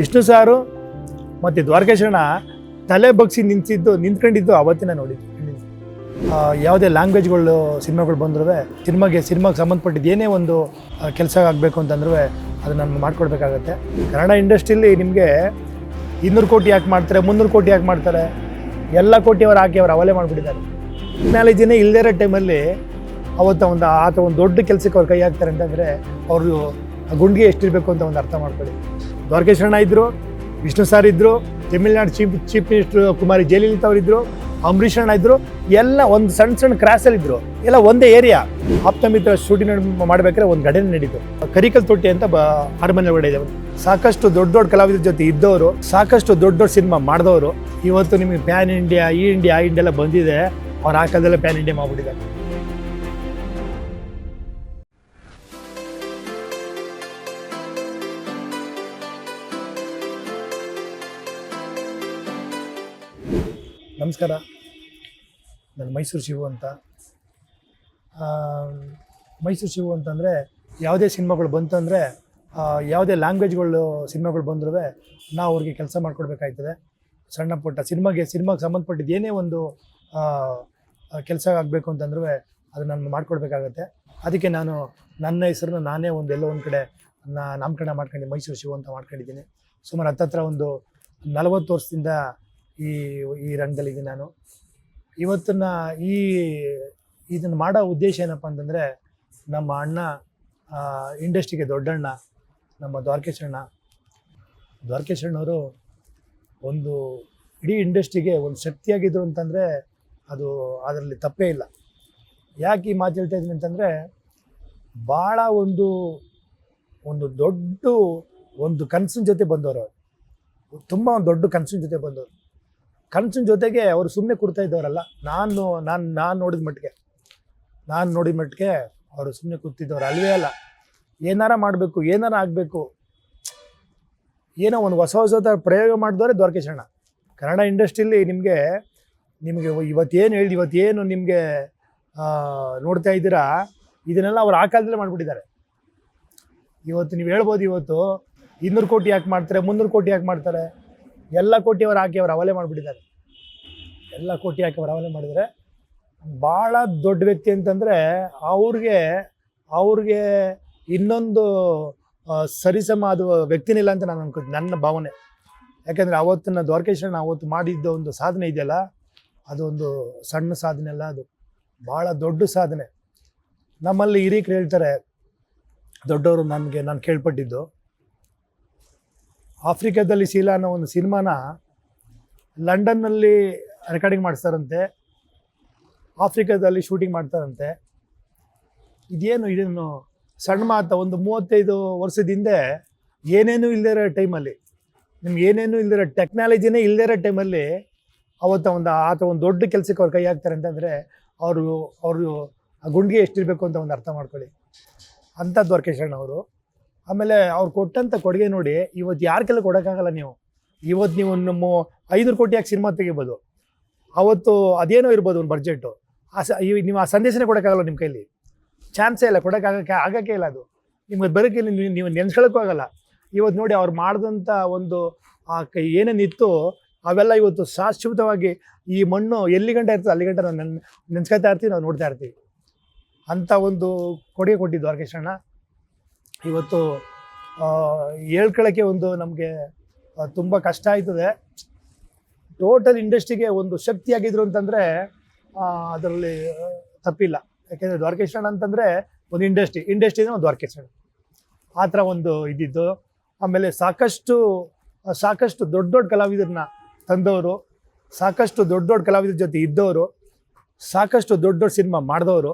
ವಿಷ್ಣು ಸಾರು ಮತ್ತು ದ್ವಾರಕೇಶ್ವರನ ತಲೆ ಬಗ್ಸಿ ನಿಂತಿದ್ದು, ನಿಂತ್ಕೊಂಡಿದ್ದು ಅವತ್ತಿನ ನೋಡಿದ್ದು ಯಾವುದೇ ಲ್ಯಾಂಗ್ವೇಜ್ಗಳು, ಸಿನಿಮಾಗಳು ಬಂದ್ರೂ ಸಿನಿಮಾಗೆ ಸಿನಿಮಾಗೆ ಸಂಬಂಧಪಟ್ಟಿದ್ದು ಏನೇ ಒಂದು ಕೆಲಸ ಆಗಬೇಕು ಅಂತಂದ್ರೂ ಅದು ನಾನು ಮಾಡಿಕೊಡ್ಬೇಕಾಗತ್ತೆ. ಕನ್ನಡ ಇಂಡಸ್ಟ್ರೀಲಿ ನಿಮಗೆ ಇನ್ನೂರು ಕೋಟಿ ಯಾಕೆ ಮಾಡ್ತಾರೆ, ಮುನ್ನೂರು ಕೋಟಿ ಯಾಕೆ ಮಾಡ್ತಾರೆ, ಎಲ್ಲ ಕೋಟಿ ಅವರು ಹಾಕಿ ಅವರು ಅವಲೇ ಮಾಡಿಬಿಟ್ಟಿದ್ದಾರೆ. ಟೆಕ್ನಾಲಜಿನೇ ಇಲ್ಲದೇ ಇರೋ ಟೈಮಲ್ಲಿ ಅವತ್ತು ಒಂದು, ಆತ ಒಂದು ದೊಡ್ಡ ಕೆಲಸಕ್ಕೆ ಅವ್ರು ಕೈ ಹಾಕ್ತಾರೆ ಅಂತಂದರೆ, ಅವರು ಗುಂಡಿಗೆ ಎಷ್ಟಿರಬೇಕು ಅಂತ ಒಂದು ಅರ್ಥ ಮಾಡ್ಕೊಳ್ಳಿ. ದ್ವಾರಕೇಶ್ವರಣ್ಣ ಇದ್ದರು ವಿಷ್ಣು ಸಾರ್ ಇದ್ದರು Tamil Nadu chief chief minister Kumari Jayalalithaa ಅವರಿದ್ದರು Ambareesh ಅಣ್ಣ ಇದ್ದರು ಎಲ್ಲ ಒಂದು ಸಣ್ಣ ಸಣ್ಣ ಕ್ರಾಸಲ್ಲಿ ಇದ್ದರು ಎಲ್ಲ ಒಂದೇ ಏರಿಯಾ ಆಪ್ತಮಿತ್ರ ಶೂಟಿಂಗ್ ಮಾಡ್ಬೇಕಾದ್ರೆ ಒಂದು ಘಟನೆ ನಡೀತು. ಕರಿಕಲ್ ತೊಟ್ಟಿ ಅಂತ ಬ ಅರಮನೆ ಒಳಗಡೆ ಇದೆ. ಸಾಕಷ್ಟು ದೊಡ್ಡ ದೊಡ್ಡ ಕಲಾವಿದರ ಜೊತೆ ಇದ್ದವರು, ಸಾಕಷ್ಟು ದೊಡ್ಡ ದೊಡ್ಡ ಸಿನಿಮಾ ಮಾಡಿದವರು, ಇವತ್ತು ನಿಮಗೆ ಪ್ಯಾನ್ ಇಂಡಿಯಾ ಈ ಇಂಡಿಯಾ ಆ ಇಂಡಿಯಾ ಎಲ್ಲ ಬಂದಿದೆ. ಅವ್ರು ಆ ಕಾಲದಲ್ಲೇ ಪ್ಯಾನ್ ಇಂಡಿಯಾ ಮಾಡ್ಬಿಟ್ಟಿದ್ದಾರೆ. ನಮಸ್ಕಾರ. ನಾನು ಮೈಸೂರು ಶಿವು ಅಂತ. ಮೈಸೂರು ಶಿವು ಅಂತಂದರೆ ಯಾವುದೇ ಸಿನಿಮಾಗಳು ಅಂದರೆ ಯಾವುದೇ ಲ್ಯಾಂಗ್ವೇಜ್ಗಳು ಸಿನಿಮಾಗಳು ಬಂದ್ರೂ ನಾವು ಅವ್ರಿಗೆ ಕೆಲಸ ಮಾಡಿಕೊಡ್ಬೇಕಾಯ್ತದೆ. ಸಣ್ಣ ಪುಟ್ಟ ಸಿನಿಮಾಗೆ ಸಿನಿಮಾಗೆ ಸಂಬಂಧಪಟ್ಟಿದ್ದು ಏನೇ ಒಂದು ಕೆಲಸ ಆಗಬೇಕು ಅಂತಂದ್ರೂ ಅದು ನಾನು ಮಾಡಿಕೊಡ್ಬೇಕಾಗತ್ತೆ. ಅದಕ್ಕೆ ನಾನು ನನ್ನ ಹೆಸರನ್ನ ನಾನೇ ಒಂದು ಎಲ್ಲೋ ಒಂದು ಕಡೆ ನಾ, ನಾಮಕರಣ ಮಾಡ್ಕೊಂಡು ಮೈಸೂರು ಶಿವು ಅಂತ ಮಾಡ್ಕೊಂಡಿದ್ದೀನಿ. ಸುಮಾರು ಹತ್ತತ್ರ ಒಂದು ನಲವತ್ತು ವರ್ಷದಿಂದ ಈ ಈ ರಂಗದಲ್ಲಿದ್ದೀನಿ ನಾನು. ಇವತ್ತನ್ನ ಈ, ಇದನ್ನು ಮಾಡೋ ಉದ್ದೇಶ ಏನಪ್ಪ ಅಂತಂದರೆ, ನಮ್ಮ ಅಣ್ಣ ಇಂಡಸ್ಟ್ರಿಗೆ ದೊಡ್ಡಣ್ಣ, ನಮ್ಮ ದ್ವಾರಕೇಶಣ್ಣ. ದ್ವಾರಕೇಶಣ್ಣವರು ಒಂದು ಇಡೀ ಇಂಡಸ್ಟ್ರಿಗೆ ಒಂದು ಶಕ್ತಿಯಾಗಿದ್ರು ಅಂತಂದರೆ ಅದು ಅದರಲ್ಲಿ ತಪ್ಪೇ ಇಲ್ಲ. ಯಾಕೆ ಈ ಮಾತು ಹೇಳ್ತಾ ಇದ್ದೀನಿ ಅಂತಂದರೆ ಭಾಳ ಒಂದು ಒಂದು ದೊಡ್ಡ ಒಂದು ಕನಸಿನ ಜೊತೆ ಬಂದವರು ತುಂಬ ಒಂದು ದೊಡ್ಡ ಕನಸಿನ ಜೊತೆ ಬಂದವರು. ಕನಸಿನ ಜೊತೆಗೆ ಅವರು ಸುಮ್ಮನೆ ಕೊಡ್ತಾ ಇದ್ದವರಲ್ಲ, ನಾನು ನಾನು ನಾನು ನೋಡಿದ ಮಟ್ಟಿಗೆ, ನಾನು ನೋಡಿದ ಮಟ್ಟಿಗೆ ಅವರು ಸುಮ್ಮನೆ ಕೂತಿದ್ದವ್ರು ಅಲ್ವೇ ಅಲ್ಲ. ಏನಾರ ಮಾಡಬೇಕು, ಏನಾರ ಆಗಬೇಕು, ಏನೋ ಒಂದು ಹೊಸ ಹೊಸ ಪ್ರಯೋಗ ಮಾಡಿದವರೇ ದ್ವಾರಕೇಶಣ್ಣ ಕನ್ನಡ ಇಂಡಸ್ಟ್ರೀಲಿ ನಿಮಗೆ ನಿಮಗೆ ಇವತ್ತೇನು ಹೇಳಿ ಇವತ್ತೇನು ನಿಮಗೆ ನೋಡ್ತಾ ಇದ್ದೀರಾ, ಇದನ್ನೆಲ್ಲ ಅವ್ರು ಆ ಕಾಲದಲ್ಲೇ ಮಾಡಿಬಿಟ್ಟಿದ್ದಾರೆ. ಇವತ್ತು ನೀವು ಹೇಳ್ಬೋದು, ಇವತ್ತು ಇನ್ನೂರು ಕೋಟಿ ಯಾಕೆ ಮಾಡ್ತಾರೆ, ಮುನ್ನೂರು ಕೋಟಿ ಯಾಕೆ ಮಾಡ್ತಾರೆ? ಎಲ್ಲ ಕೋಟಿ ಅವ್ರು ಹಾಕಿ ಅವ್ರು ಅವಲೇ ಮಾಡಿಬಿಟ್ಟಿದ್ದಾರೆ. ಎಲ್ಲ ಕೋಟಿ ಹಾಕಿ ಅವ್ರು ಅವಲೇ ಮಾಡಿದರೆ ಭಾಳ ದೊಡ್ಡ ವ್ಯಕ್ತಿ ಅಂತಂದರೆ ಅವ್ರಿಗೆ ಅವ್ರಿಗೆ ಇನ್ನೊಂದು ಸರಿಸಮ ಅದು ವ್ಯಕ್ತಿನಿಲ್ಲ ಅಂತ ನಾನು ಅನ್ಕೊತೀನಿ ನನ್ನ ಭಾವನೆ. ಯಾಕೆಂದರೆ ಅವತ್ತಿನ ದ್ವಾರಕೇಶ್ವರನ ಅವತ್ತು ಮಾಡಿದ್ದ ಒಂದು ಸಾಧನೆ ಇದೆಯಲ್ಲ, ಅದೊಂದು ಸಣ್ಣ ಸಾಧನೆ ಅಲ್ಲ ಅದು. ಭಾಳ ದೊಡ್ಡ ಸಾಧನೆ. ನಮ್ಮಲ್ಲಿ ಹಿರೀಕರು ಹೇಳ್ತಾರೆ, ದೊಡ್ಡವರು ನನಗೆ ನಾನು ಕೇಳ್ಪಟ್ಟಿದ್ದು ಆಫ್ರಿಕಾದಲ್ಲಿ ಶೀಲಾ ಅನ್ನೋ ಒಂದು ಸಿನಿಮಾನ ಲಂಡನ್ನಲ್ಲಿ ರೆಕಾರ್ಡಿಂಗ್ ಮಾಡಿಸ್ತಾರಂತೆ. ಆಫ್ರಿಕಾದಲ್ಲಿ ಶೂಟಿಂಗ್ ಮಾಡ್ತಾರಂತೆ. ಇದೇನು ಇದೇನು ಸಣ್ಣ ಮಾತ, ಒಂದು ಮೂವತ್ತೈದು ವರ್ಷದ ಹಿಂದೆ ಏನೇನು ಇರೋ ಟೈಮಲ್ಲಿ ನಿಮ್ಗೆ ಏನೇನು ಇರೋ ಟೆಕ್ನಾಲಜಿನೇ ಇರೋ ಟೈಮಲ್ಲಿ ಅವತ್ತ ಒಂದು ಆತ ಒಂದು ದೊಡ್ಡ ಕೆಲಸಕ್ಕೆ ಅವ್ರು ಕೈ ಹಾಕ್ತಾರೆ ಅಂತಂದರೆ ಅವರು ಅವರು ಆ ಗುಂಡಿಗೆ ಎಷ್ಟಿರಬೇಕು ಅಂತ ಒಂದು ಅರ್ಥ ಮಾಡ್ಕೊಳ್ಳಿ. ಅಂಥ ದ್ವಾರಕೇಶಣ್ಣ ಅವರು. ಆಮೇಲೆ ಅವ್ರು ಕೊಟ್ಟಂಥ ಕೊಡುಗೆ ನೋಡಿ, ಇವತ್ತು ಯಾರ ಕೆಲ ಕೊಡೋಕ್ಕಾಗಲ್ಲ ನೀವು? ಇವತ್ತು ನೀವು ನಮ್ಮ ಐನೂರು ಕೋಟಿ ಯಾಕೆ ಸಿನಿಮಾ ತೆಗಿಬೋದು. ಅವತ್ತು ಅದೇನೋ ಇರ್ಬೋದು ಒಂದು ಬಜೆಟ್ಟು ಆ ಸ ನೀವು ಆ ಸಂದೇಶನೇ ಕೊಡೋಕ್ಕಾಗಲ್ಲ ನಿಮ್ಮ ಕೈಲಿ. ಚಾನ್ಸೇ ಇಲ್ಲ, ಕೊಡೋಕ್ಕಾಗಕ್ಕೆ, ಆಗೋಕ್ಕೆ ಇಲ್ಲ ಅದು. ನಿಮ್ಗೆ ಬರೋಕ್ಕೆ ನೀವು ನೆನ್ಸ್ಕೊಳ್ಳೋಕ್ಕೂ ಆಗಲ್ಲ. ಇವತ್ತು ನೋಡಿ ಅವ್ರು ಮಾಡಿದಂಥ ಒಂದು, ಆ ಕೈ ಏನೇನಿತ್ತು ಅವೆಲ್ಲ ಇವತ್ತು ಶಾಶ್ವತವಾಗಿ ಈ ಮಣ್ಣು ಎಲ್ಲಿ ಗಂಟೆ ಇರ್ತದೆ, ಅಲ್ಲಿ ಗಂಟೆ ನಾವು ನೆನ್, ನೆನ್ಸ್ಕೊತಾ ಇರ್ತೀವಿ, ನಾವು ನೋಡ್ತಾ ಇರ್ತೀವಿ. ಅಂಥ ಒಂದು ಕೊಡುಗೆ ಕೊಟ್ಟಿದ್ದು ದ್ವಾರಕೇಶಣ್ಣ ಇವತ್ತು ಹೇಳ್ಕೊಳ್ಳೋಕ್ಕೆ ಒಂದು ನಮಗೆ ತುಂಬ ಕಷ್ಟ ಆಯ್ತದೆ. ಟೋಟಲ್ ಇಂಡಸ್ಟ್ರಿಗೆ ಒಂದು ಶಕ್ತಿಯಾಗಿದ್ರು ಅಂತಂದರೆ ಅದರಲ್ಲಿ ತಪ್ಪಿಲ್ಲ. ಯಾಕೆಂದರೆ ದ್ವಾರಕೇಶ್ವರಣ ಅಂತಂದರೆ ಒಂದು ಇಂಡಸ್ಟ್ರಿ ಇಂಡಸ್ಟ್ರಿ ಒಂದು ದ್ವಾರಕೇಶ್ವರಣ ಆ ಥರ ಒಂದು ಇದ್ದಿದ್ದು. ಆಮೇಲೆ ಸಾಕಷ್ಟು ಸಾಕಷ್ಟು ದೊಡ್ಡ ದೊಡ್ಡ ಕಲಾವಿದರನ್ನ ತಂದವರು, ಸಾಕಷ್ಟು ದೊಡ್ಡ ದೊಡ್ಡ ಕಲಾವಿದರ ಜೊತೆ ಇದ್ದವರು, ಸಾಕಷ್ಟು ದೊಡ್ಡ ದೊಡ್ಡ ಸಿನಿಮಾ ಮಾಡಿದವರು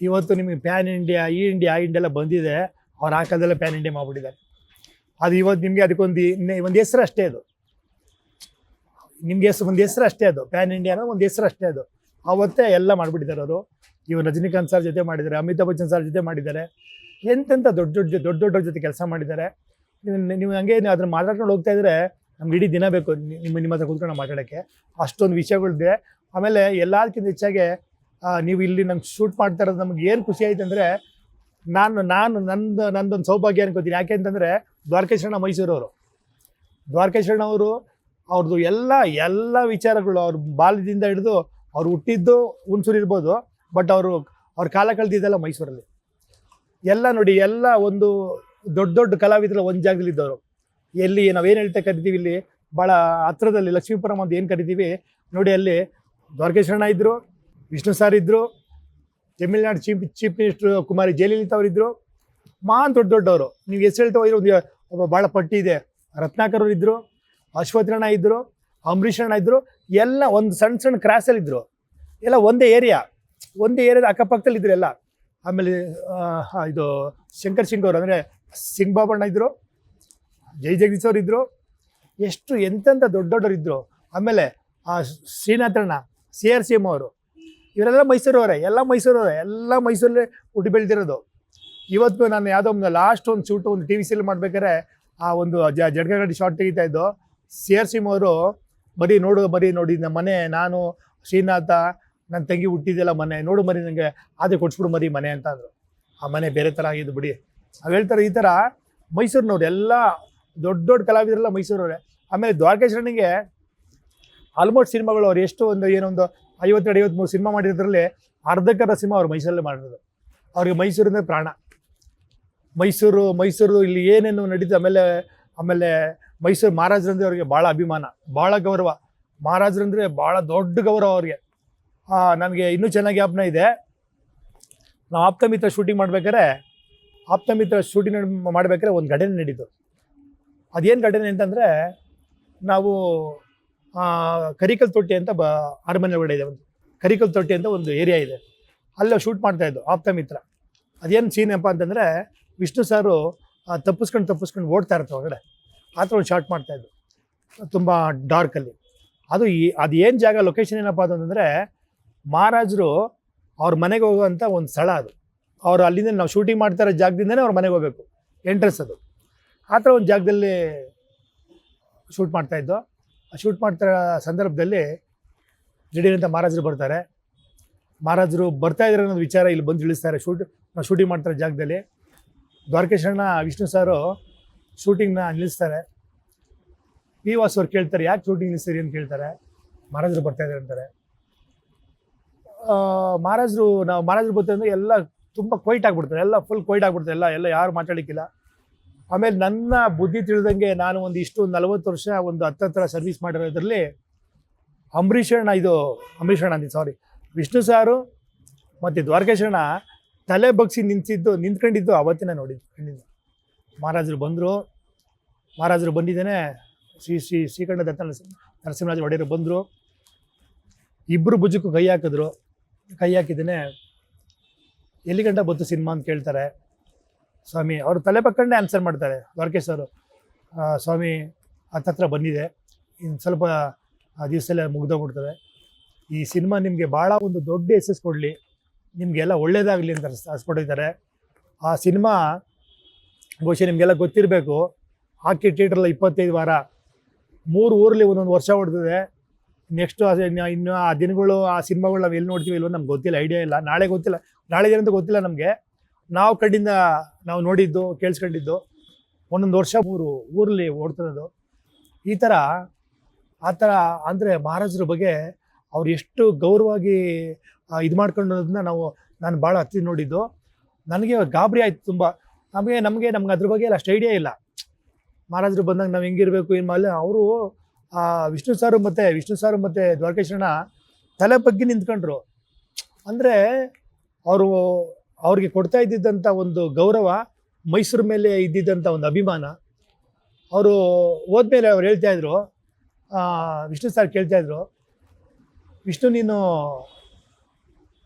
ಇವತ್ತು ನಿಮಗೆ ಪ್ಯಾನ್ ಇಂಡಿಯಾ ಈ ಇಂಡಿಯಾ ಆ ಇಂಡಿಯಾ ಎಲ್ಲ ಬಂದಿದೆ. ಅವ್ರು ಆ ಕಾಲದಲ್ಲೇ ಪ್ಯಾನ್ ಇಂಡಿಯಾ ಮಾಡಿಬಿಟ್ಟಿದ್ದಾರೆ. ಅದು ಇವತ್ತು ನಿಮಗೆ ಅದಕ್ಕೊಂದು ಒಂದು ಹೆಸರು ಅಷ್ಟೇ ಅದು. ನಿಮಗೆ ಹೆಸರು ಒಂದು ಹೆಸರು ಅಷ್ಟೇ ಅದು. ಪ್ಯಾನ್ ಇಂಡಿಯಾನ ಒಂದು ಹೆಸರು ಅಷ್ಟೇ ಅದು. ಅವತ್ತೇ ಎಲ್ಲ ಮಾಡಿಬಿಟ್ಟಿದ್ದಾರೆ ಅವರು. ಇವರು ರಜನಿಕಾಂತ್ ಸರ್ ಜೊತೆ ಮಾಡಿದ್ದಾರೆ, ಅಮಿತಾಬ್ ಬಚ್ಚನ್ ಸರ್ ಜೊತೆ ಮಾಡಿದ್ದಾರೆ. ಎಂತೆಂಥ ದೊಡ್ಡ ದೊಡ್ಡ ದೊಡ್ಡ ದೊಡ್ಡವ್ರ ಜೊತೆ ಕೆಲಸ ಮಾಡಿದ್ದಾರೆ. ನೀವು ಹಂಗೆ ಅದ್ರ ಮಾತಾಡ್ಕೊಂಡು ಹೋಗ್ತಾ ಇದ್ರೆ ನಮ್ಗೆ ಇಡೀ ದಿನ ಬೇಕು. ನಿಮ್ಮ ನಿಮ್ಮ ಹತ್ರ ಕೂತ್ಕೊಂಡು ಮಾತಾಡೋಕ್ಕೆ. ಅಷ್ಟೊಂದು ವಿಷಯಗಳಿದೆ. ಆಮೇಲೆ ಎಲ್ಲದಕ್ಕಿಂತ ಹೆಚ್ಚಾಗಿ ನೀವು ಇಲ್ಲಿ ನಂಗೆ ಶೂಟ್ ಮಾಡ್ತಾ ಇರೋದು ನಮ್ಗೆ ಏನು ಖುಷಿ ಆಯ್ತು ಅಂದರೆ ನಾನು ನಾನು ನಂದು, ನಂದೊಂದು ಸೌಭಾಗ್ಯ ಅನ್ಕೋತೀನಿ. ಯಾಕೆ ಅಂತಂದರೆ ಮೈಸೂರು ಮೈಸೂರವರು. ದ್ವಾರಕೇಶ್ವರಣ್ಣ ಅವರು ಅವ್ರದ್ದು ಎಲ್ಲ ಎಲ್ಲ ವಿಚಾರಗಳು ಅವ್ರ ಬಾಲ್ಯದಿಂದ ಹಿಡಿದು ಅವ್ರು ಹುಟ್ಟಿದ್ದು ಹುಣಸೂರು ಇರ್ಬೋದು, ಬಟ್ ಅವರು, ಅವ್ರ ಕಾಲ ಕಳೆದಿದ್ದೆಲ್ಲ ಮೈಸೂರಲ್ಲಿ. ಎಲ್ಲ ನೋಡಿ, ಎಲ್ಲ ಒಂದು ದೊಡ್ಡ ದೊಡ್ಡ ಕಲಾವಿದರು ಒಂದು ಜಾಗದಲ್ಲಿ ಇದ್ದವರು ಎಲ್ಲಿ ನಾವೇನು ಹೇಳ್ತಾ ಕರಿತೀವಿ ಇಲ್ಲಿ ಭಾಳ ಹತ್ರದಲ್ಲಿ ಲಕ್ಷ್ಮೀಪುರಂ ಅಂತ ಏನು ಕರಿತೀವಿ, ನೋಡಿ ಅಲ್ಲಿ ದ್ವಾರಕೇಶ್ವರಣ್ಣ ಇದ್ದರು ವಿಷ್ಣು ಸಾರ್ ಇದ್ದರು Tamil Nadu chief chief minister Kumari Jayalalithaa ಅವರಿದ್ದರು ಮಾನ್ ದೊಡ್ಡ ದೊಡ್ಡವರು. ನೀವು ಹೆಸರು ಹೇಳ್ತಾ ಹೋದ್ರೆ ಒಂದು ಭಾಳ ಪಟ್ಟಿ ಇದೆ. ರತ್ನಾಕರ್ ಅವರು ಇದ್ದರು ಅಶ್ವಥ್ರಣ್ಣ ಇದ್ದರು ಅಂಬರೀಷ್ ಅಣ್ಣ ಇದ್ದರು ಎಲ್ಲ ಒಂದು ಸಣ್ಣ ಸಣ್ಣ ಕ್ರಾಸಲ್ಲಿ ಇದ್ದರು ಎಲ್ಲ ಒಂದೇ ಏರಿಯಾ ಒಂದೇ ಏರಿಯಾದ ಅಕ್ಕಪಕ್ಕದಲ್ಲಿ ಇದ್ರು ಎಲ್ಲ. ಆಮೇಲೆ ಇದು ಶಂಕರ್ ಸಿಂಗ್ ಅವರು ಅಂದರೆ ಸಿಂಗ್ ಬಾಬಣ್ಣ ಇದ್ದರು ಜೈ ಜಗದೀಶ್ ಅವರು ಇದ್ದರು ಎಷ್ಟು ಎಂತೆಂಥ ದೊಡ್ಡ ದೊಡ್ಡವರು ಇದ್ದರು ಆಮೇಲೆ ಶ್ರೀನಾಥಣ್ಣ ಸಿ ಆರ್ ಸಿ ಎಂ ಅವರು. ಇವರೆಲ್ಲ ಮೈಸೂರವರೇ, ಎಲ್ಲ ಮೈಸೂರವರೇ, ಎಲ್ಲ ಮೈಸೂರಲ್ಲೇ ಹುಟ್ಟಿ ಬೆಳೆದಿರೋದು. ಇವತ್ತು ನಾನು ಯಾವುದೋ ಒಂದು ಲಾಸ್ಟ್ ಒಂದು ಶೂಟ್ ಒಂದು ಟಿ ವಿ ಸಿಲ್ ಮಾಡ್ಬೇಕಾದ್ರೆ ಆ ಒಂದು ಜ ಜಡ್ಗಗಡ್ಡಿ ಶಾರ್ಟ್ ತೆಗಿತಾ ಇದ್ದು ಸಿ ಆರ್ ಸಿಮ್ ಅವರು ಬರೀ ನೋಡು, ಬರೀ ನೋಡಿ ನಮ್ಮ ಮನೆ, ನಾನು, ಶ್ರೀನಾಥ, ನನ್ನ ತಂಗಿ ಹುಟ್ಟಿದ್ದೆಲ್ಲ ಮನೆ, ನೋಡು ಮರಿ ನನಗೆ ಆದರೆ ಕೊಡ್ಸ್ಬಿಡು ಮರಿ ಮನೆ ಅಂತ ಅಂದರು. ಆ ಮನೆ ಬೇರೆ ಥರ ಆಗಿದ್ದು ಬಿಡಿ. ಅವ್ರು ಹೇಳ್ತಾರೆ ಈ ಥರ ಮೈಸೂರಿನವ್ರು ಎಲ್ಲ, ದೊಡ್ಡ ದೊಡ್ಡ ಕಲಾವಿದರೆಲ್ಲ ಮೈಸೂರವರೇ. ಆಮೇಲೆ ದ್ವಾರಕೇಶ್ವರನಿಗೆ ಆಲ್ಮೋಸ್ಟ್ ಸಿನಿಮಾಗಳು ಅವ್ರು ಎಷ್ಟು ಒಂದು ಏನೊಂದು ಐವತ್ತೆರಡು, ಐವತ್ಮೂರು ಸಿನಿಮಾ ಮಾಡಿರೋದ್ರಲ್ಲಿ ಅರ್ಧಕ್ಕರ ಸಿನಿಮಾ ಅವ್ರು ಮೈಸೂರಲ್ಲೇ ಮಾಡಿರೋದು. ಅವ್ರಿಗೆ ಮೈಸೂರಿಂದ ಪ್ರಾಣ. ಮೈಸೂರು ಮೈಸೂರು ಇಲ್ಲಿ ಏನೇನು ನಡೀತು, ಆಮೇಲೆ ಆಮೇಲೆ ಮೈಸೂರು ಮಹಾರಾಜರಂದ್ರೆ ಅವ್ರಿಗೆ ಭಾಳ ಅಭಿಮಾನ, ಭಾಳ ಗೌರವ. ಮಹಾರಾಜರಂದ್ರೆ ಭಾಳ ದೊಡ್ಡ ಗೌರವ ಅವ್ರಿಗೆ. ನನಗೆ ಇನ್ನೂ ಚೆನ್ನಾಗಿ ಜ್ಞಾಪನ ಇದೆ. ನಾವು ಆಪ್ತಮಿತ್ರ ಶೂಟಿಂಗ್ ಮಾಡ್ಬೇಕಾದ್ರೆ ಆಪ್ತಮಿತ್ರ ಶೂಟಿಂಗ್ ಮಾಡ್ಬೇಕಾದ್ರೆ ಒಂದು ಘಟನೆ ನಡೀತು. ಅದೇನು ಘಟನೆ ಅಂತಂದರೆ, ನಾವು ಕರಿಕಲ್ ತೊಟ್ಟಿ ಅಂತ ಬ ಅರಮನೆ ಒಳಗಡೆ ಇದೆ ಒಂದು. ಕರಿಕಲ್ ತೊಟ್ಟಿ ಅಂತ ಒಂದು ಏರಿಯಾ ಇದೆ. ಅಲ್ಲೇ ಶೂಟ್ ಮಾಡ್ತಾ ಇದ್ದು ಆಪ್ತಮಿತ್ರ ಅದೇನು ಸೀನ್ ಏನಪ್ಪ ಅಂತಂದರೆ, ವಿಷ್ಣು ಸಾರು ತಪ್ಪಿಸ್ಕೊಂಡು ತಪ್ಪಿಸ್ಕೊಂಡು ಓಡ್ತಾ ಇರ್ತಾರೆ ಹೊರಗಡೆ ಆ ಥರ ಒಂದು ಶಾರ್ಟ್ ಮಾಡ್ತಾಯಿದ್ದು ತುಂಬ ಡಾರ್ಕಲ್ಲಿ ಅದು ಈ, ಅದು ಏನು ಜಾಗ ಲೊಕೇಶನ್ ಏನಪ್ಪ ಅಂತಂದರೆ, ಮಹಾರಾಜರು ಅವ್ರ ಮನೆಗೆ ಹೋಗುವಂಥ ಒಂದು ಸ್ಥಳ ಅದು. ಅವ್ರು ಅಲ್ಲಿಂದ ನಾವು ಶೂಟಿಂಗ್ ಮಾಡ್ತಾ ಇರೋ ಜಾಗದಿಂದನೇ ಅವ್ರ ಮನೆಗೆ ಹೋಗಬೇಕು. ಎಂಟ್ರೆನ್ಸ್ ಅದು. ಆ ಥರ ಒಂದು ಜಾಗದಲ್ಲಿ ಶೂಟ್ ಮಾಡ್ತಾಯಿದ್ದು ಶೂಟ್ ಮಾಡ್ತಾ ಸಂದರ್ಭದಲ್ಲಿ ದಿಢೀರಂತ ಮಹಾರಾಜರು ಬರ್ತಾರೆ. ಮಹಾರಾಜರು ಬರ್ತಾ ಇದ್ದಾರೆ ಅನ್ನೋದು ವಿಚಾರ ಇಲ್ಲಿ ಬಂದು ತಿಳಿಸ್ತಾರೆ. ಶೂಟ್, ಶೂಟಿಂಗ್ ಮಾಡ್ತಾರೆ ಜಾಗದಲ್ಲಿ. ದ್ವಾರಕೇಶಣ್ಣ ವಿಷ್ಣು ಸಾರು ಶೂಟಿಂಗ್ನ ನಿಲ್ಲಿಸ್ತಾರೆ. ಪಿ ವಾಸ್ ಅವ್ರು ಕೇಳ್ತಾರೆ, ಯಾಕೆ ಶೂಟಿಂಗ್ ನಿಲ್ಲಿಸ್ತೀರಿ ಅಂತ ಕೇಳ್ತಾರೆ. ಮಹಾರಾಜರು ಬರ್ತಾ ಇದ್ದಾರೆ ಅಂತಾರೆ. ಮಹಾರಾಜರು, ನಾವು ಮಹಾರಾಜರು ಬರ್ತಾರೆ ಎಲ್ಲ ತುಂಬ ಕ್ವೈಟ್ ಆಗಿಬಿಡ್ತಾರೆ. ಎಲ್ಲ ಫುಲ್ ಕ್ವೈಟ್ ಆಗಿಬಿಡ್ತಾರೆ. ಎಲ್ಲ ಎಲ್ಲ ಯಾರು ಮಾತಾಡಲಿಕ್ಕಿಲ್ಲ. ಆಮೇಲೆ ನನ್ನ ಬುದ್ಧಿ ತಿಳಿದಂಗೆ ನಾನು ಒಂದು ಇಷ್ಟು ನಲವತ್ತು ವರ್ಷ ಒಂದು ಹತ್ತತ್ರ ಸರ್ವಿಸ್ ಮಾಡಿರೋದ್ರಲ್ಲಿ ಅಂಬರೀಷಣ್ಣ ಇದು ಅಂಬರೀಷಣ್ಣ ಅಂದಿ ಸಾರಿ ವಿಷ್ಣು ಸಾರು ಮತ್ತು ದ್ವಾರಕೇಶಣ್ಣ ತಲೆ ಬಗ್ಸಿ ನಿಂತಿದ್ದು, ನಿಂತ್ಕೊಂಡಿದ್ದು ಅವತ್ತಿನ ನೋಡಿದ್ದು, ಕಣ್ಣಿಂದ. ಮಹಾರಾಜರು ಬಂದರು. ಮಹಾರಾಜರು ಬಂದಿದ್ದೇನೆ. ಶ್ರೀ ಶ್ರೀ ಶ್ರೀಕಂಠ ದತ್ತ ನರಸಿಂಹ ನರಸಿಂಹರಾಜ ಒಡೆಯರು ಬಂದರು. ಇಬ್ಬರು ಭುಜಕ್ಕೂ ಕೈ ಹಾಕಿದ್ರು. ಕೈ ಹಾಕಿದ್ದೇನೆ. ಎಲ್ಲಿ ಗಂಟ ಬಂತು ಸಿನಿಮಾ ಅಂತ ಕೇಳ್ತಾರೆ. ಸ್ವಾಮಿ ಅವರು ತಲೆ ಪಕ್ಕಂಡೆ ಆನ್ಸರ್ ಮಾಡ್ತಾರೆ ದ್ವಾರಕೇಶ್ ಅವರು. ಆ, ಸ್ವಾಮಿ ಹತ್ತತ್ರ ಬಂದಿದೆ. ಇನ್ನು ಸ್ವಲ್ಪ ದಿವಸದಲ್ಲೇ ಮುಗ್ದೋಗ್ಬಿಡ್ತಾರೆ ಈ ಸಿನಿಮಾ ನಿಮಗೆ ಭಾಳ ಒಂದು ದೊಡ್ಡ ಯಶಸ್ಸು ಕೊಡಲಿ. ನಿಮಗೆಲ್ಲ ಒಳ್ಳೇದಾಗಲಿ ಅಂತ ಹಸ್ಕೊಟ್ಟಿದ್ದಾರೆ ಆ ಸಿನಿಮಾ ಬಹುಶಃ ನಿಮಗೆಲ್ಲ ಗೊತ್ತಿರಬೇಕು. ಹಾಕಿ ಥಿಯೇಟ್ರಲ್ಲಿ ಇಪ್ಪತ್ತೈದು ವಾರ. ಮೂರು ಊರಲ್ಲಿ ಒಂದೊಂದು ವರ್ಷ ಹೊಡ್ತದೆ ನೆಕ್ಸ್ಟು ಇನ್ನು ಆ ದಿನಗಳು ಆ ಸಿನಿಮಾಗಳು ನಾವು ಎಲ್ಲಿ ನೋಡ್ತೀವಿ ಇಲ್ವೋ ನಮ್ಗೆ ಗೊತ್ತಿಲ್ಲ ಐಡಿಯಾ ಇಲ್ಲ. ನಾಳೆ ಗೊತ್ತಿಲ್ಲ. ನಾಳೆ ಏನಂತ ಗೊತ್ತಿಲ್ಲ ನಮಗೆ. ನಾವು ಕಣ್ಣಿಂದ ನಾವು ನೋಡಿದ್ದು, ಕೇಳಿಸ್ಕೊಂಡಿದ್ದು ಒಂದೊಂದು ವರ್ಷ ಮೂರು ಊರಲ್ಲಿ ಓಡ್ತಿರೋದು. ಈ ಥರ ಆ ಥರ ಅಂದರೆ ಮಹಾರಾಜರ ಬಗ್ಗೆ ಅವ್ರು ಎಷ್ಟು ಗೌರವವಾಗಿ ಇದು ಮಾಡ್ಕೊಂಡಿರೋದನ್ನ ನಾವು, ನಾನು ಭಾಳ ಹತ್ತಿ ನೋಡಿದ್ದು. ನನಗೆ ಗಾಬರಿ ಆಯಿತು ತುಂಬ. ನಮಗೆ ನಮಗೆ, ನಮ್ಗೆ ಅದ್ರ ಬಗ್ಗೆ ಎಲ್ಲ ಅಷ್ಟು ಐಡಿಯಾ ಇಲ್ಲ. ಮಹಾರಾಜರು ಬಂದಾಗ ನಾವು ಹೆಂಗಿರಬೇಕು ಏನು ಮಾಡಲಿ ಅವರು ವಿಷ್ಣು ಸಾರು ಮತ್ತು, ವಿಷ್ಣು ಸಾರು ಮತ್ತು ದ್ವಾರಕೇಶ್ವರನ ತಲೆ ಬಗ್ಗೆ ನಿಂತ್ಕೊಂಡ್ರು. ಅಂದರೆ, ಅವರು ಅವ್ರಿಗೆ ಕೊಡ್ತಾ ಇದ್ದಿದ್ದಂಥ ಒಂದು ಗೌರವ ಮೈಸೂರು ಮೇಲೆ ಇದ್ದಿದ್ದಂಥ ಒಂದು ಅಭಿಮಾನ. ಅವರು ಹೋದ್ಮೇಲೆ ಅವ್ರು ಹೇಳ್ತಾ ಇದ್ರು ಆ, ವಿಷ್ಣು ಸರ್ ಕೇಳ್ತಾ ಇದ್ರು ವಿಷ್ಣು ನೀನು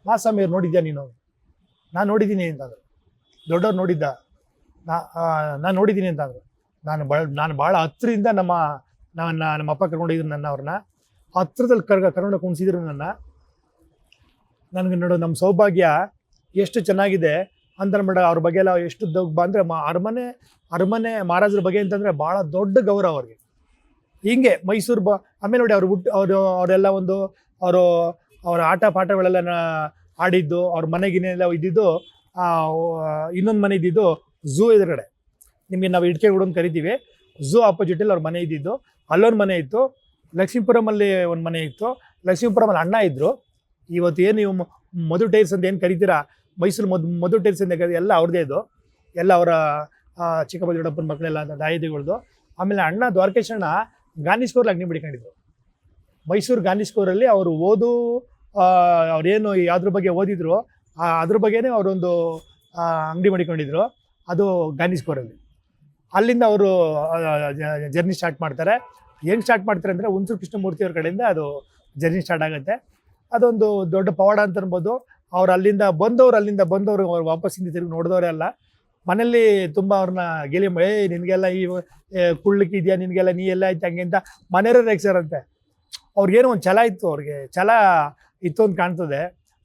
ಮಾಸಾಮಿಯವ್ರು ನೋಡಿದ್ಯಾ ನೀನು? ನಾನು ನೋಡಿದ್ದೀನಿ ಅಂತಂದ್ರು. ದೊಡ್ಡವ್ರು ನೋಡಿದ್ದ? ನಾ ನಾನು ನೋಡಿದ್ದೀನಿ ಅಂತಂದ್ರು. ನಾನು ಭಾಳ ನಾನು ಭಾಳ ಹತ್ತಿರದಿಂದ ನಮ್ಮ ನನ್ನ ನಮ್ಮ ಅಪ್ಪ ಕರ್ಕೊಂಡಿದ್ರು ನನ್ನ ಅವ್ರನ್ನ. ಹತ್ರದಲ್ಲಿ ಕರ್ಗ ಕರ್ಕೊಂಡು ಕುಣಿಸಿದ್ರು ನನ್ನ. ನನಗೆ ನೋಡು ನಮ್ಮ ಸೌಭಾಗ್ಯ ಎಷ್ಟು ಚೆನ್ನಾಗಿದೆ ಅಂತ ಮೇಡ ಅವ್ರ ಬಗ್ಗೆ ಎಲ್ಲ ಎಷ್ಟು ದೊಡ್ಡ ಬಂದರೆ ಮಾ ಅರಮನೆ ಅರಮನೆ ಮಹಾರಾಜರ ಬಗ್ಗೆ ಅಂತಂದರೆ ಭಾಳ ದೊಡ್ಡ ಗೌರವ ಅವ್ರಿಗೆ. ಹಿಂಗೆ ಮೈಸೂರು ಬ ಆಮೇಲೆ ನೋಡಿ ಅವ್ರು ಹುಟ್ಟು ಅವರು ಅವರೆಲ್ಲ ಒಂದು ಅವರು ಅವರ ಆಟ ಪಾಠಗಳೆಲ್ಲ ಆಡಿದ್ದು, ಅವ್ರ ಮನೆಗಿನೆಲ್ಲ ಇದ್ದಿದ್ದು ಇನ್ನೊಂದು ಮನೆ ಇದ್ದಿದ್ದು ಝೂ ಎದುರುಗಡೆ. ನಿಮಗೆ ನಾವು ಇಟ್ಕೆ ಅಂತ ಕರಿತೀವಿ. ಝೂ ಆಪೋಸಿಟಲ್ಲಿ ಅವ್ರ ಮನೆ ಇದ್ದಿದ್ದು. ಅಲ್ಲೊಂದು ಮನೆ ಇತ್ತು. ಲಕ್ಷ್ಮೀಪುರಮಲ್ಲಿ ಒಂದು ಮನೆ ಇತ್ತು. ಲಕ್ಷ್ಮೀಪುರಮಲ್ಲಿ ಅಣ್ಣ ಇದ್ದರು ಇವತ್ತು ಏನು ನೀವು ಮಧು ಟೈರ್ಸ್ ಅಂತ ಏನು ಕರಿತೀರಾ? ಮೈಸೂರು ಮದ್ ಮಧು ಟೈರ್ಸ್ ಅಂತ ಎಲ್ಲ ಅವ್ರದ್ದೇ ಇದು. ಎಲ್ಲ ಅವರ ಚಿಕ್ಕಪ್ಪ ದೊಡ್ಡಪ್ಪನ ಮಕ್ಕಳೆಲ್ಲ ದಾಯಿದಿಗಳ್ದು ಆಮೇಲೆ ಅಣ್ಣ ದ್ವಾರಕೇಶಣ್ಣ ಗಾಂಧಿ ಸ್ಕೋರ್ ಅಗ್ನಿ ಮಡಿಕೊಂಡಿದ್ರು ಮೈಸೂರು ಗಾಂಧಿ ಸ್ಕೋರಲ್ಲಿ ಅವರು ಓದು ಅವ್ರೇನು ಯಾವ್ದ್ರ ಬಗ್ಗೆ ಓದಿದ್ರು ಅದ್ರ ಬಗ್ಗೆನೇ ಅವರೊಂದು ಅಂಗಡಿ ಮಾಡಿಕೊಂಡಿದ್ರು. ಅದು ಗಾಂಧಿ ಸ್ಕೋರಲ್ಲಿ ಅಲ್ಲಿಂದ ಅವರು ಜರ್ನಿ ಸ್ಟಾರ್ಟ್ ಮಾಡ್ತಾರೆ. ಹೆಂಗೆ ಸ್ಟಾರ್ಟ್ ಮಾಡ್ತಾರೆ ಅಂದರೆ ಹುಣಸೂರು ಕೃಷ್ಣಮೂರ್ತಿಯವ್ರ ಕಡೆಯಿಂದ ಅದು ಜರ್ನಿ ಸ್ಟಾರ್ಟ್ ಆಗುತ್ತೆ. ಅದೊಂದು ದೊಡ್ಡ ಪವಾಡ ಅಂತ ಅನ್ಬೋದು. ಅವ್ರು ಅಲ್ಲಿಂದ ಬಂದವ್ರು ಅಲ್ಲಿಂದ ಬಂದವರು ಅವ್ರು ವಾಪಸ್ ಹಿಂದೆ ತಿರುಗಿ ನೋಡಿದವರೇ ಅಲ್ಲ. ಮನೇಲಿ ತುಂಬ ಅವ್ರನ್ನ ಗೆಲಿ ಏ ನಿನಗೆಲ್ಲ ಈ ಕುಳ್ಳಕ್ಕೆ ಇದೆಯಾ? ನಿನಗೆಲ್ಲ ನೀ ಎಲ್ಲ ಆಯ್ತು ಹಂಗೆ? ಅಂತ ಮನೆಯವರೇ ರೇಗ್ಸಾರಂತೆ ಅವ್ರಿಗೇನೋ ಒಂದು ಛಲ ಇತ್ತು ಅವ್ರಿಗೆ. ಛಲ ಇತ್ತು ಅಂತ ಕಾಣ್ತದೆ.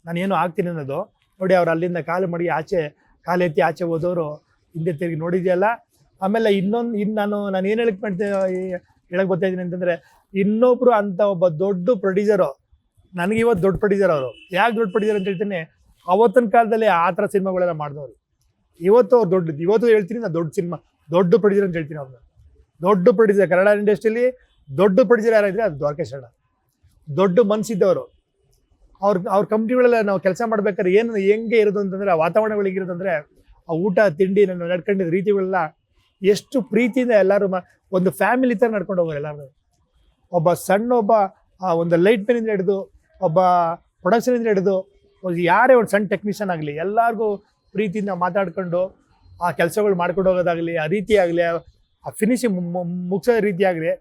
ನಾನೇನು ಆಗ್ತೀನಿ ಅನ್ನೋದು. ನೋಡಿ ಅವ್ರು ಅಲ್ಲಿಂದ ಕಾಲು ಮಡಿ ಆಚೆ, ಕಾಲು ಎತ್ತಿ ಆಚೆ ಹೋದವರು ಹಿಂದೆ ತಿರುಗಿ ನೋಡಿದೆಯಲ್ಲ. ಆಮೇಲೆ ಇನ್ನೊಂದು ಇನ್ನು ನಾನು ನಾನು ಏನು ಹೇಳಕ್ ಮಾಡ್ತೇನೆ ಹೇಳಕ್ ಬರ್ತಾ ಇದ್ದೀನಿ ಅಂತಂದರೆ ಇನ್ನೊಬ್ಬರು ಅಂಥ ಒಬ್ಬ ದೊಡ್ಡ ಪ್ರೊಡ್ಯೂಸರು ನನಗೆ ಇವತ್ತು ದೊಡ್ಡ ಪಡಿದಾರೆ ಅವರು. ಯಾಕೆ ದೊಡ್ಡ ಪಡಿದಾರೆ ಅಂತ ಹೇಳ್ತೀನಿ, ಅವತ್ತಿನ ಕಾಲದಲ್ಲಿ ಆ ಥರ ಸಿನಿಮಾಗಳೆಲ್ಲ ಮಾಡಿದವರು. ಇವತ್ತು ಅವ್ರು ದೊಡ್ಡ, ಇವತ್ತು ಹೇಳ್ತೀನಿ ನಾನು ದೊಡ್ಡ ಸಿನಿಮಾ, ದೊಡ್ಡ ಪಡಿದಾರೆ ಅಂತ ಹೇಳ್ತೀನಿ ಅವ್ರನ್ನ ದೊಡ್ಡ ಪ್ರೊಡ್ಯೂಸರ್ ಕನ್ನಡ ಇಂಡಸ್ಟ್ರಿಲಿ, ದೊಡ್ಡ ಪ್ರೊಡ್ಯೂಸರ್ ಯಾರಾದರೆ ಅದು ದ್ವಾರಕೇಶ್ ದೊಡ್ಡ ಮನಸ್ಸಿದ್ದವರು ಅವ್ರ ಅವ್ರ ಕಂಪ್ನಿಗಳೆಲ್ಲ ನಾವು ಕೆಲಸ ಮಾಡ್ಬೇಕಾದ್ರೆ ಏನು ಹೆಂಗೆ ಇರೋದು ಅಂತಂದರೆ, ಆ ವಾತಾವರಣಗಳು ಹೆಂಗಿರೋದಂದ್ರೆ ಆ ಊಟ, ತಿಂಡಿ ನಾನು ನಡ್ಕೊಂಡಿದ್ದ ರೀತಿಗಳೆಲ್ಲ ಎಷ್ಟು ಪ್ರೀತಿಯಿಂದ ಎಲ್ಲರೂ ಒಂದು ಫ್ಯಾಮಿಲಿ ಥರ ನಡ್ಕೊಂಡು ಹೋಗೋರು ಎಲ್ಲರೂ. ಒಬ್ಬ ಸಣ್ಣ ಒಬ್ಬ ಒಂದು ಲೈಟ್ ಮೇನಿಂದ ಹಿಡಿದು ಒಬ್ಬ ಪ್ರೊಡಕ್ಷನಿಂದ ಹಿಡಿದು ಯಾರೇ ಒಂದು ಸಣ್ಣ ಟೆಕ್ನಿಷಿಯನ್ ಆಗಲಿ, ಎಲ್ಲರಿಗೂ ಪ್ರೀತಿಯಿಂದ ಮಾತಾಡ್ಕೊಂಡು ಆ ಕೆಲಸಗಳು ಮಾಡ್ಕೊಂಡು ಹೋಗೋದಾಗಲಿ, ಆ ರೀತಿ ಆಗಲಿ, ಆ ಫಿನಿಶಿಂಗ್ ಮುಗಿಸೋ ರೀತಿ ಆಗಲಿ,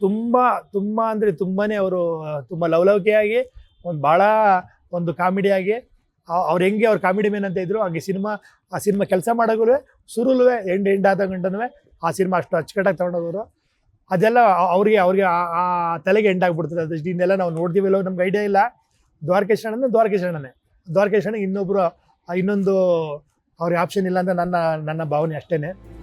ತುಂಬ ತುಂಬ ಅಂದರೆ ತುಂಬಾ ಅವರು, ತುಂಬ ಲವಲವಿಕೆಯಾಗಿ, ಒಂದು ಭಾಳ ಒಂದು ಕಾಮಿಡಿಯಾಗಿ ಅವ್ರು ಹೆಂಗೆ ಅವ್ರು ಕಾಮಿಡಿ ಮೇನ್ ಅಂತ ಇದ್ರು, ಹಾಗೆ ಸಿನಿಮಾ, ಆ ಸಿನಿಮಾ ಕೆಲಸ ಮಾಡೋಗಳು ಸುರುಲುವೆ ಎಂಡ್ ಎಂಡ್ ಆದ ಗಂಟನೂ ಆ ಸಿನಿಮಾ ಅಷ್ಟು ಅಚ್ಚುಕಟ್ಟಾಗಿ ತೊಗೊಂಡೋಗೋರು. ಅದೆಲ್ಲ ಅವ್ರಿಗೆ ಅವ್ರಿಗೆ ಆ- ತಲೆಗೆ ಎಂಡ್ ಆಗ್ಬಿಡ್ತದೆ. ಅದು ಇದನ್ನೆಲ್ಲ ನಾವು ನೋಡ್ತೀವಿಲ್ಲೋ ನಮ್ಗೆ ಐಡಿಯಾ ಇಲ್ಲ. ದ್ವಾರಕೇಶ್ ಅಣ್ಣನ ದ್ವಾರಕೇಶ್ ಅಣ್ಣನೇ ಆ ಇನ್ನೊಂದು ಅವ್ರಿಗೆ ಆಪ್ಷನ್ ಇಲ್ಲ ಅಂತ ನನ್ನ ನನ್ನ ಭಾವನೆ ಅಷ್ಟೇನೆ.